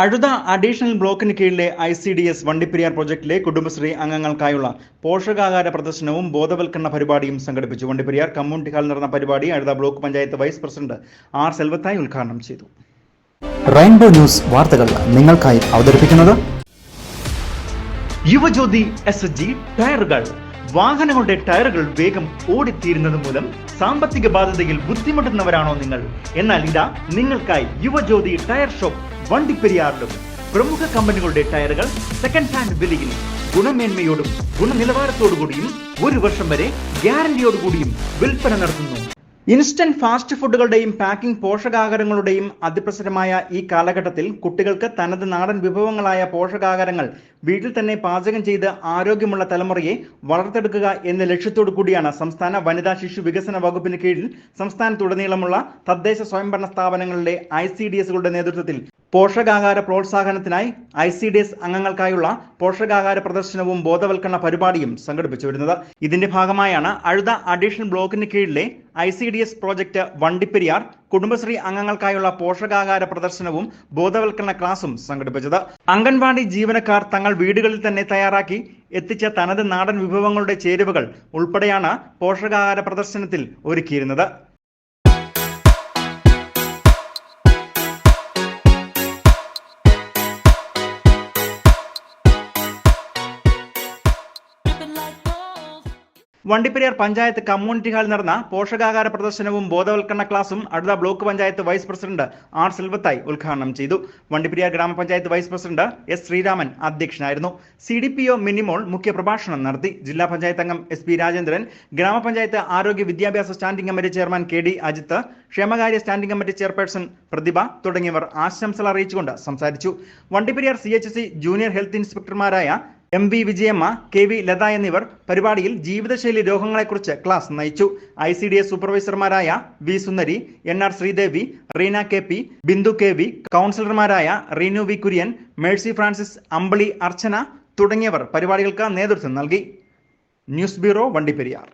അഴുത additional ബ്ലോക്കിന് കീഴിലെ I C D S Vandiperiyar പ്രൊജക്ടിലെ Kudumbashree അംഗങ്ങൾക്കായുള്ള പോഷകാഹാര പ്രദർശനവും ബോധവൽക്കരണ പരിപാടിയും സംഘടിപ്പിച്ചു. വണ്ടിപ്പെരിയാർ കമ്മ്യൂണിറ്റി ഹാളിൽ നടന്ന പരിപാടി Azhutha block panchayat vice president R Selvathai ഉദ്ഘാടനം ചെയ്തു. റെയിൻബോ ന്യൂസ് വാർത്തകൾ നിങ്ങൾക്കായി അവതരിപ്പിക്കുന്നത് യുവജ്യോതി എസ് ടയറുകൾ. വാഹനങ്ങളുടെ ടയറുകൾ വേഗം ഓടിത്തീരുന്നത് മൂലം സാമ്പത്തിക ബാധ്യതയിൽ ബുദ്ധിമുട്ടുന്നവരാണോ നിങ്ങൾ? എന്നാൽ ഇതാ നിങ്ങൾക്കായി യുവജ്യോതി ടയർ ഷോപ്പ് വണ്ടിപ്പെരിയാറിലും പ്രമുഖ കമ്പനികളുടെ ടയറുകൾ സെക്കൻഡ് ഹാൻഡ് വിലയിൽ ഗുണമേന്മയോടും ഗുണനിലവാരത്തോടു കൂടിയും ഒരു വർഷം വരെ ഗ്യാരണ്ടിയോടുകൂടിയും വിൽപ്പന നടത്തുന്നു. ഇൻസ്റ്റന്റ് ഫാസ്റ്റ് ഫുഡുകളുടെയും പാക്കിംഗ് പോഷകാഹാരങ്ങളുടെയും അതിപ്രസരമായ ഈ കാലഘട്ടത്തിൽ കുട്ടികൾക്ക് തനത് നാടൻ വിഭവങ്ങളായ പോഷകാഹാരങ്ങൾ വീട്ടിൽ തന്നെ പാചകം ചെയ്ത് ആരോഗ്യമുള്ള തലമുറയെ വളർത്തെടുക്കുക എന്ന ലക്ഷ്യത്തോടു കൂടിയാണ് സംസ്ഥാന വനിതാ ശിശു വികസന വകുപ്പിന് കീഴിൽ സംസ്ഥാനത്തുടനീളമുള്ള തദ്ദേശ സ്വയംഭരണ സ്ഥാപനങ്ങളിലെ ഐ നേതൃത്വത്തിൽ പോഷകാഹാര പ്രോത്സാഹനത്തിനായി ഐ സി ഡി എസ് അംഗങ്ങൾക്കായുള്ള പോഷകാഹാര പ്രദർശനവും ബോധവൽക്കരണ പരിപാടിയും സംഘടിപ്പിച്ചു വരുന്നത്. ഇതിന്റെ ഭാഗമായാണ് അഴുത അഡീഷണൽ ബ്ലോക്കിന് കീഴിലെ I C D S project Vandiperiyar Kudumbashree അംഗങ്ങൾക്കായുള്ള പോഷകാഹാര പ്രദർശനവും ബോധവൽക്കരണ ക്ലാസും സംഘടിപ്പിച്ചത്. അംഗൻവാടി ജീവനക്കാർ തങ്ങൾ വീടുകളിൽ തന്നെ തയ്യാറാക്കി എത്തിച്ച തനത് നാടൻ വിഭവങ്ങളുടെ ചേരുവകൾ ഉൾപ്പെടെയാണ് പോഷകാഹാര പ്രദർശനത്തിൽ ഒരുക്കിയിരുന്നത്. വണ്ടിപ്പെരിയാർ പഞ്ചായത്ത് കമ്മ്യൂണിറ്റി ഹാളിൽ നടന്ന പോഷകാഹാര പ്രദർശനവും ബോധവൽക്കരണ ക്ലാസും അടുത്ത block panchayat vice president R Selvathai ഉദ്ഘാടനം ചെയ്തു. Vandiperiyar grama panchayat vice president S Sreeraman അധ്യക്ഷനായിരുന്നു. C D P O Minimol മുഖ്യപ്രഭാഷണം നടത്തി. ജില്ലാ പഞ്ചായത്ത് അംഗം എസ് പി രാജേന്ദ്രൻ ഗ്രാമപഞ്ചായത്ത് ആരോഗ്യ വിദ്യാഭ്യാസ standing committee chairman K D Ajith ക്ഷേമകാര്യ സ്റ്റാൻഡിംഗ് കമ്മിറ്റി ചെയർപേഴ്സൺ പ്രതിഭ തുടങ്ങിയവർ ആശംസകൾ അറിയിച്ചുകൊണ്ട് സംസാരിച്ചു. Vandiperiyar C H C junior health ഇൻസ്പെക്ടർമാരായ M V Vijayamma K V Latha എന്നിവർ പരിപാടിയിൽ ജീവിതശൈലി രോഗങ്ങളെക്കുറിച്ച് ക്ലാസ് നയിച്ചു. I C D S സൂപ്പർവൈസർമാരായ V Sundari N R Sreedevi Reena K P Bindu K V കൗൺസിലർമാരായ Reenu V Kurian Mercy Francis Ambili Archana തുടങ്ങിയവർ പരിപാടികൾക്ക് നേതൃത്വം നൽകി. News bureau Vandiperiyar.